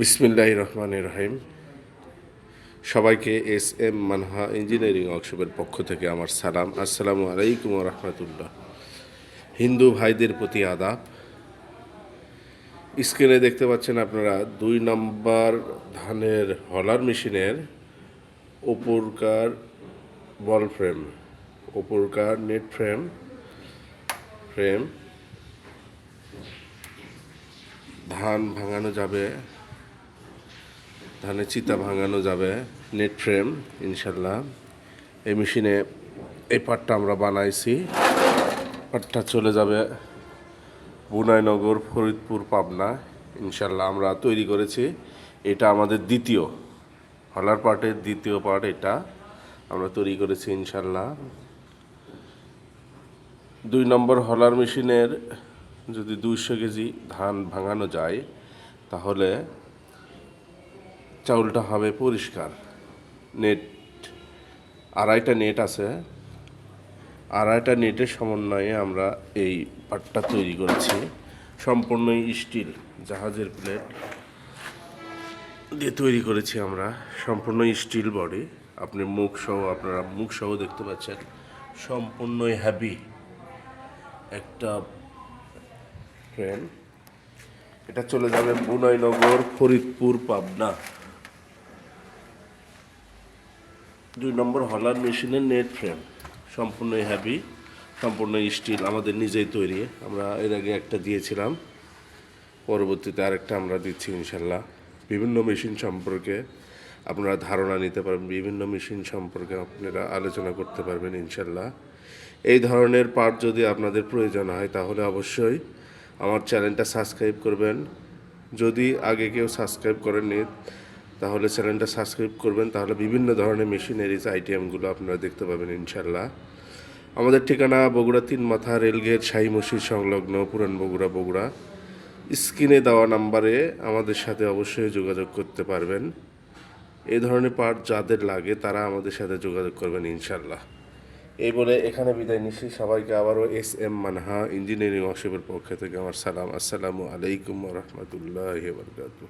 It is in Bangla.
বিসমিল্লাহ রহমান রহিম। সবাইকে এস এম মানহা ইঞ্জিনিয়ারিং ওয়ার্কশপের পক্ষ থেকে আমার সালাম। আসসালামু আলাইকুম রহমতুল্লাহ। হিন্দু ভাইদের প্রতি আদাব। স্ক্রিনে দেখতে পাচ্ছেন আপনারা দুই নম্বর ধানের হলার মেশিনের ওপরকার বল ফ্রেম ওপরকার নেট ফ্রেম ফ্রেম। ধান ভাঙানো যাবে। ধানের চিতা ভাঙানো যাবে, নেট ফ্রেম ইনশাল্লাহ এই মেশিনে এই পাটটা আমরা বানাইছি। পাটটা চলে যাবে বুনাইনগর, ফরিদপুর, পাবনা। ইনশাল্লাহ আমরা তৈরি করেছি। এটা আমাদের দ্বিতীয়, হলার পার্টের দ্বিতীয় পার্ট এটা আমরা তৈরি করেছি ইনশাল্লাহ দুই নম্বর হলার মেশিনের যদি দুইশো কেজি ধান ভাঙানো যায়, তাহলে চাউলটা হবে পরিষ্কার। নেট, আড়াইটা নেট আছে। আড়াইটা নেটের সমন্বয়ে আমরা এই পাটটা তৈরি করেছি। সম্পূর্ণই স্টিল, জাহাজের প্লেট দিয়ে তৈরি করেছি আমরা। সম্পূর্ণ স্টিল বডি। আপনি মুখ সহ, আপনারা মুখ সহ দেখতে পাচ্ছেন। সম্পূর্ণই হ্যাভি একটা ট্রেন এটা চলে যাবে বুনাইনগর ফরিদপুর, পাবনা। দুই নম্বর হলার মেশিনের নেট ফ্রেম। সম্পূর্ণ হ্যাভি সম্পূর্ণ স্টিল আমাদের নিজেই তৈরি। আমরা এর আগে একটা দিয়েছিলাম। পরবর্তীতে আরেকটা আমরা দিচ্ছি ইনশাল্লাহ। বিভিন্ন মেশিন সম্পর্কে আপনারা ধারণা নিতে পারবেন। বিভিন্ন মেশিন সম্পর্কে আপনারা আলোচনা করতে পারবেন ইনশাল্লাহ। এই ধরনের পার্ট যদি আপনাদের প্রয়োজন হয়, তাহলে অবশ্যই আমার চ্যানেলটা সাবস্ক্রাইব করবেন। যদি আগে কেউ সাবস্ক্রাইব করেননি তাহলে চ্যানেলটা সাবস্ক্রাইব করবেন, তাহলে বিভিন্ন ধরনের মেশিনারিজ আইটেমগুলো আপনারা দেখতে পাবেন ইনশাল্লাহ আমাদের ঠিকানা বগুড়া তিন মাথা রেলগেট শাহী মসজিদ সংলগ্ন, পুরান বগুড়া বগুড়া। স্ক্রিনে দেওয়া নাম্বারে আমাদের সাথে অবশ্যই যোগাযোগ করতে পারবেন। এই ধরনের পার্ট যাদের লাগে তারা আমাদের সাথে যোগাযোগ করবেন ইনশাল্লাহ এই বলে এখানে বিদায় নিচ্ছি। সবাইকে আবারও এস এম মানহা ইঞ্জিনিয়ারিং ওয়ার্কশপের পক্ষ থেকে আমার সালাম। আসসালামু আলাইকুম রহমতুল্লাহ বরকাতুহ।